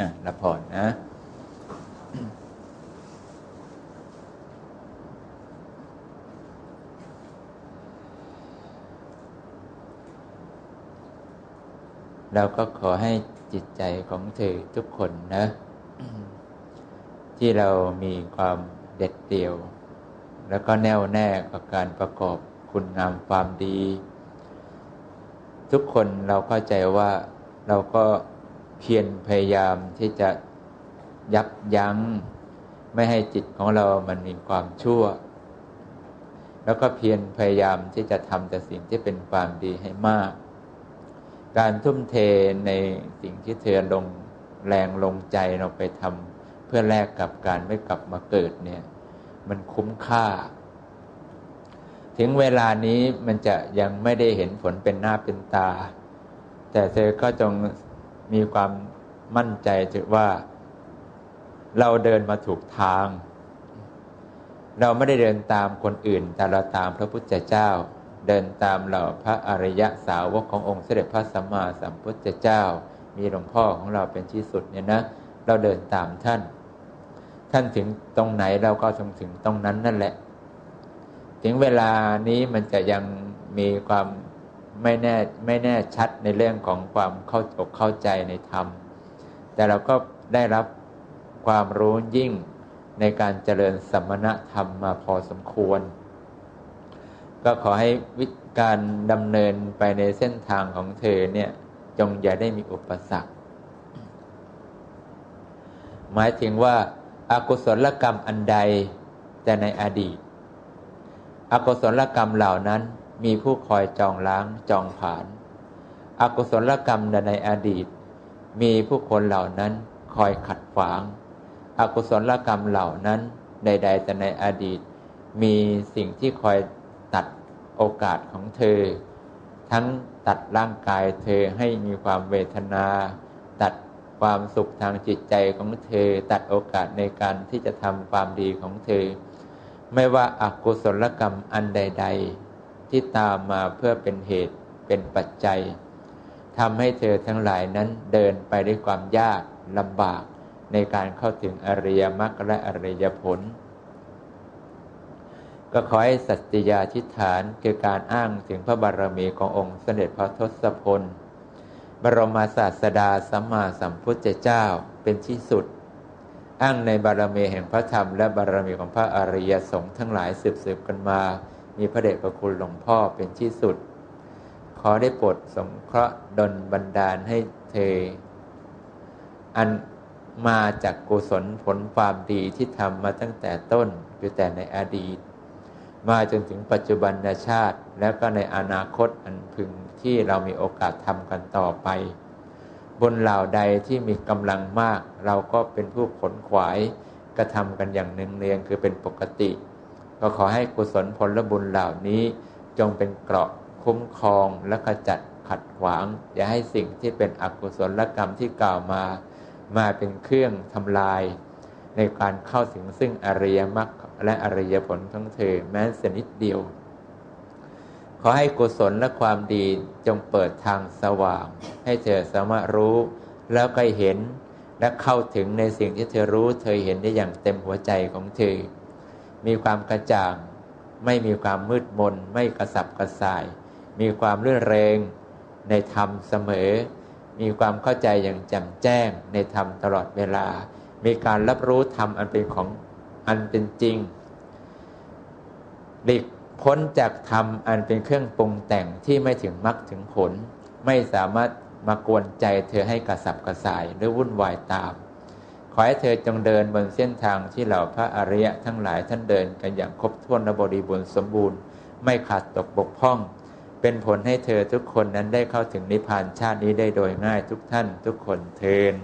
อะรับพรนะเราก็ขอให้จิตใจของเธอทุกคนนะ ที่เรามีความเด็ดเดี่ยว แล้วก็แน่วแน่กับการประกอบคุณงามความดี ทุกคนเราเข้าใจว่าเราก็ เพียรพยายามที่จะยับยัง้ง ไม่ให้จิตของเรามันมีความชั่ว แล้วก็เพียรพยายามที่จะทำแต่สิ่งที่เป็นความดีให้มาก การทุ่มเทในสิ่งที่เธอลงแรงลงใจเราไปทำเพื่อแลกกับการไม่กลับมาเกิดเนี่ย มันคุ้มค่า ถึงเวลานี้มันจะยังไม่ได้เห็นผลเป็นหน้าเป็นตา แต่เธอก็จง มีความมั่นใจถือว่า เราเดินมาถูกทาง เราไม่ได้เดินตามคนอื่น แต่เราตามพระพุทธเจ้า เดินตามเหล่าพระอริยสาวกขององค์เสด็จพระสัมมาสัมพุทธเจ้า มีหลวงพ่อของเราเป็นที่สุดเนี่ยนะ เราเดินตามท่าน ท่านถึงตรงไหนเราก็ทงถึงตรงนั้นนั่นแหละ ถึงเวลานี้มันจะยังมีความ ไม่แน่ไม่แน่ชัดในเรื่องของความเข้าอกเข้าใจในธรรม แต่เราก็ได้รับความรู้ยิ่งในการเจริญสมณธรรมมาพอสมควร ก็ขอให้วิการดำเนินไปในเส้นทางของเธอเนี่ยจงอย่าได้มีอุปสรรค หมายถึงว่าอากุศลกรรมอันใดแต่ในอดีตอกุศลกรรมเหล่านั้น มีผู้คอยจองล้างจองผ่านอกุศลกรรมในอดีต มีผู้คนเหล่านั้นคอยขัดขวาง อากุศลกรรมเหล่านั้นใด ๆ แต่ในอดีต มีสิ่งที่คอยตัดโอกาสของเธอ ทั้งตัดร่างกายเธอให้มีความเวทนา ตัดความสุขทางจิตใจของเธอ ตัดโอกาสในการที่จะทำความดีของเธอ ไม่ว่าอากุศลกรรมอันใด ๆ ที่ตามมาเพื่อเป็นเหตุเป็นปัจจัยทำให้เธอทั้งหลายนั้นเดินไปด้วยความยากลำบากในการเข้าถึงอริยมรรคและอริยผล ก็ขอให้สัจยาทิฏฐานคือการอ้างถึงพระบารมีขององค์เสด็จพระทศพล บรมศาสดาสัมมาสัมพุทธเจ้าเป็นที่สุด อ้างในบารมีแห่งพระธรรมและบารมีของพระอริยสงฆ์ทั้งหลายสืบๆกันมา มีพระเดชพระคุณหลวงพ่อเป็นที่สุด ขอได้โปรดสงเคราะห์ดลบันดาลให้เธอ อันมาจากกุศลผลความดีที่ทำมาตั้งแต่ต้นคือแต่ในอดีต มาจนถึงปัจจุบันชาติ แล้วก็ในอนาคตอันพึงที่เรามีโอกาสทำกันต่อไป บนเหล่าใดที่มีกำลังมาก เราก็เป็นผู้ขนขวายกระทำกันอย่างเนืองๆคือเป็นปกติ ก็ขอให้กุศลผลบุญเหล่านี้จงเป็นเกราะคุ้มครองและขจัดขัดขวาง อย่าให้สิ่งที่เป็นอกุศลกรรมที่กล่าวมา มาเป็นเครื่องทำลาย ในการเข้าถึงซึ่งอริยมรรคและอริยผลของเธอแม้สนิดเดียว ขอให้กุศลและความดีจงเปิดทางสว่าง ให้เธอสามารถรู้ แล้วก็เห็นและเข้าถึงในสิ่งที่เธอรู้ เธอเห็นได้อย่างเต็มหัวใจของเธอ มีความกระจ่าง ไม่มีความมืดมน ไม่กระสับกระส่าย มีความเรื่อเรงในธรรมเสมอ มีความเข้าใจอย่างแจ่มแจ้งในธรรมตลอดเวลา มีการรับรู้ธรรมอันเป็นของอันเป็นจริงหลีกพ้นจากธรรมอันเป็นเครื่องปรุงแต่งที่ไม่ถึงมรรคถึงผล ไม่สามารถมากวนใจเธอให้กระสับกระส่ายหรือวุ่นวายตาม ขอให้เธอจงเดินบนเส้นทางที่เหล่าพระอริยะทั้งหลายท่านเดินกันอย่างครบถ้วนและบริบูรณ์สมบูรณ์ ไม่ขาดตกบกพร่อง เป็นผลให้เธอทุกคนนั้นได้เข้าถึงนิพพานชาตินี้ได้โดยง่ายทุกท่านทุกคนเทิน